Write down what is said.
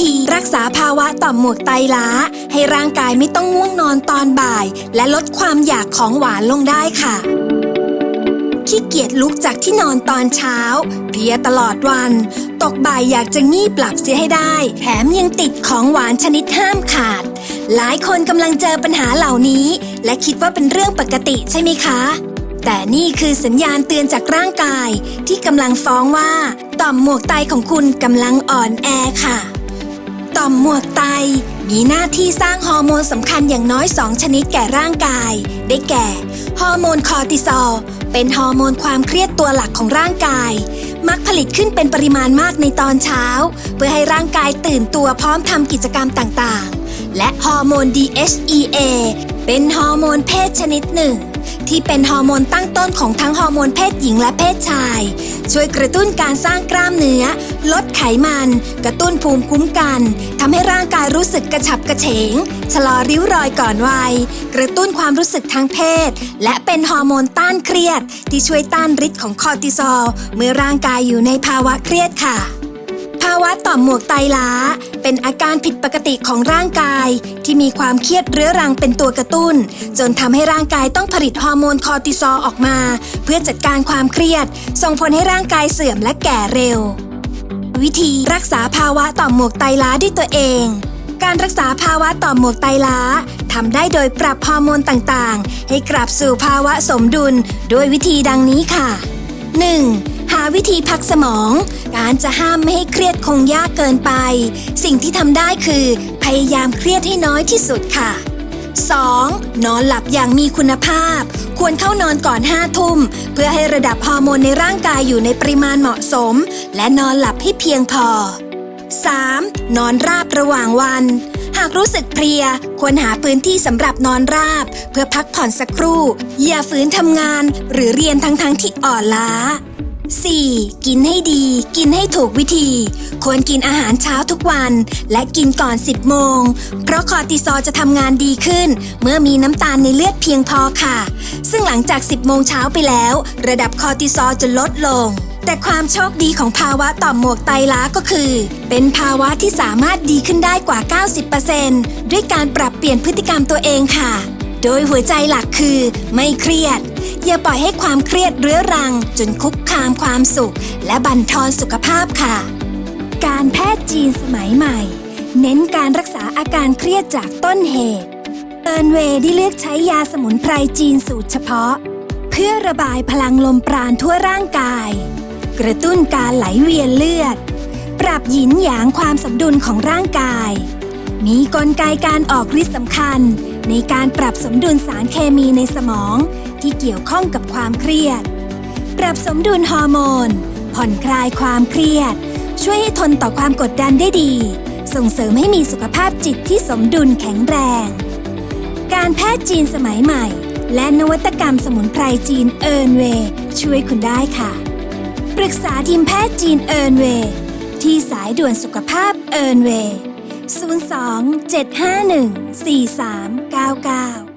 ธี รักษาภาวะต่อมหมวกไตล้า ให้ร่างกายไม่ต้องง่วงนอนตอนบ่าย และลดความอยากของหวานลงได้ค่ะขี้เกียจลุกจากที่นอนตอนเช้า เพลียตลอดวัน ตกบ่ายอยากจะงีบหลับเสียให้ได้ แถมยังติดของหวานชนิดห้ามขาด หลายคนกำลังเจอปัญหาเหล่านี้ และคิดว่าเป็นเรื่องปกติใช่ไหมคะ แต่นี่คือสัญญาณเตือนจากร่างกาย ที่กำลังฟ้องว่า ต่อมหมวกไตของคุณกำลังอ่อนแอค่ะ ต่อมหมวกไต มีหน้าที่สร้างฮอร์โมนสำคัญอย่างน้อย 2 ชนิดแก่ร่างกาย ได้แก่ ฮอร์โมนคอร์ติซอล เป็นฮอร์โมนความเครียดตัวหลักของร่างกาย มักผลิตขึ้นเป็นปริมาณมากในตอนเช้า เพื่อให้ร่างกายตื่นตัวพร้อมทำกิจกรรมต่างๆ และฮอร์โมน DHEA เป็นฮอร์โมนเพศชนิดหนึ่ง ที่เป็นฮอร์โมนตั้งต้นของทั้งฮอร์โมนเพศหญิงและเพศชาย ช่วยกระตุ้นการสร้างกล้ามเนื้อ ลดไขมัน กระตุ้นภูมิคุ้มกันทำให้ร่างกายรู้สึกกระฉับกระเฉง ชะลอริ้วรอยก่อนวัย กระตุ้นความรู้สึกทางเพศ และเป็นฮอร์โมนต้านเครียด ที่ช่วยต้านฤทธิ์ของคอร์ติซอลเมื่อร่างกายอยู่ในภาวะเครียดค่ะ ภาวะต่อมหมวกไตล้า เป็นอาการผิดปกติของร่างกาย ที่มีความเครียดเรื้อรังเป็นตัวกระตุ้น จนทำให้ร่างกายต้องผลิตฮอร์โมนคอร์ติซอลออกมา เพื่อจัดการความเครียด ส่งผลให้ร่างกายเสื่อมและแก่เร็ว วิธีรักษาภาวะต่อมหมวกไตล้าด้วยตัวเอง การรักษาภาวะต่อมหมวกไตล้าทำได้โดยปรับฮอร์โมนต่างๆ ให้กลับสู่ภาวะสมดุล ด้วยวิธีดังนี้ค่ะ 1. หาวิธีพักสมอง การจะห้ามไม่ให้เครียดคงยากเกินไป สิ่งที่ทำได้คือ พยายามเครียดให้น้อยที่สุดค่ะ 2. นอนหลับอย่างมีคุณภาพ ควรเข้านอนก่อน5ทุ่ม เพื่อให้ระดับฮอร์โมนในร่างกายอยู่ในปริมาณเหมาะสม และนอนหลับให้เพียงพอ 3. นอนราบระหว่างวัน หากรู้สึกเพลีย ควรหาพื้นที่สำหรับนอนราบ เพื่อพักผ่อนสักครู่ อย่าฝืนทำงาน หรือเรียนทั้งๆที่อ่อนล้า 4. กินให้ดี กินให้ถูกวิธี ควรกินอาหารเช้าทุกวัน และกินก่อน 10 โมง เพราะคอร์ติซอลจะทำงานดีขึ้น เมื่อมีน้ำตาลในเลือดเพียงพอค่ะ ซึ่งหลังจาก 10 โมงเช้าไปแล้ว ระดับคอร์ติซอลจะลดลงแต่ความโชคดีของภาวะต่อมหมวกไตล้าก็คือ เป็นภาวะที่สามารถดีขึ้นได้กว่า 90%ด้วยการปรับเปลี่ยนพฤติกรรมตัวเองค่ะ โดยหัวใจหลักคือ ไม่เครียด อย่าปล่อยให้ความเครียดเรื้อรัง จนคุกคามความสุข และบั่นทอนสุขภาพค่ะ การแพทย์จีนสมัยใหม่ เน้นการรักษาอาการเครียดจากต้นเหตุเอิร์นเวย์ได้เลือกใช้ยาสมุนไพรจีนสูตรเฉพาะ เพื่อระบายพลังลมปราณทั่วร่างกาย กระตุ้นการไหลเวียนเลือด ปรับหยินหยางความสมดุลของร่างกาย มีกลไกการออกฤทธิ์สำคัญ ในการปรับสมดุลสารเคมีในสมองที่เกี่ยวข้องกับความเครียด ปรับสมดุลฮอร์โมน ผ่อนคลายความเครียด ช่วยให้ทนต่อความกดดันได้ดี ส่งเสริมให้มีสุขภาพจิตที่สมดุลแข็งแรง การแพทย์จีนสมัยใหม่ และนวัตกรรมสมุนไพรจีนเอิร์นเวช่วยคุณได้ค่ะ ปรึกษาทีมแพทย์จีนเอิร์นเวที่สายด่วนสุขภาพเอิร์นเวย์ 02 751 4399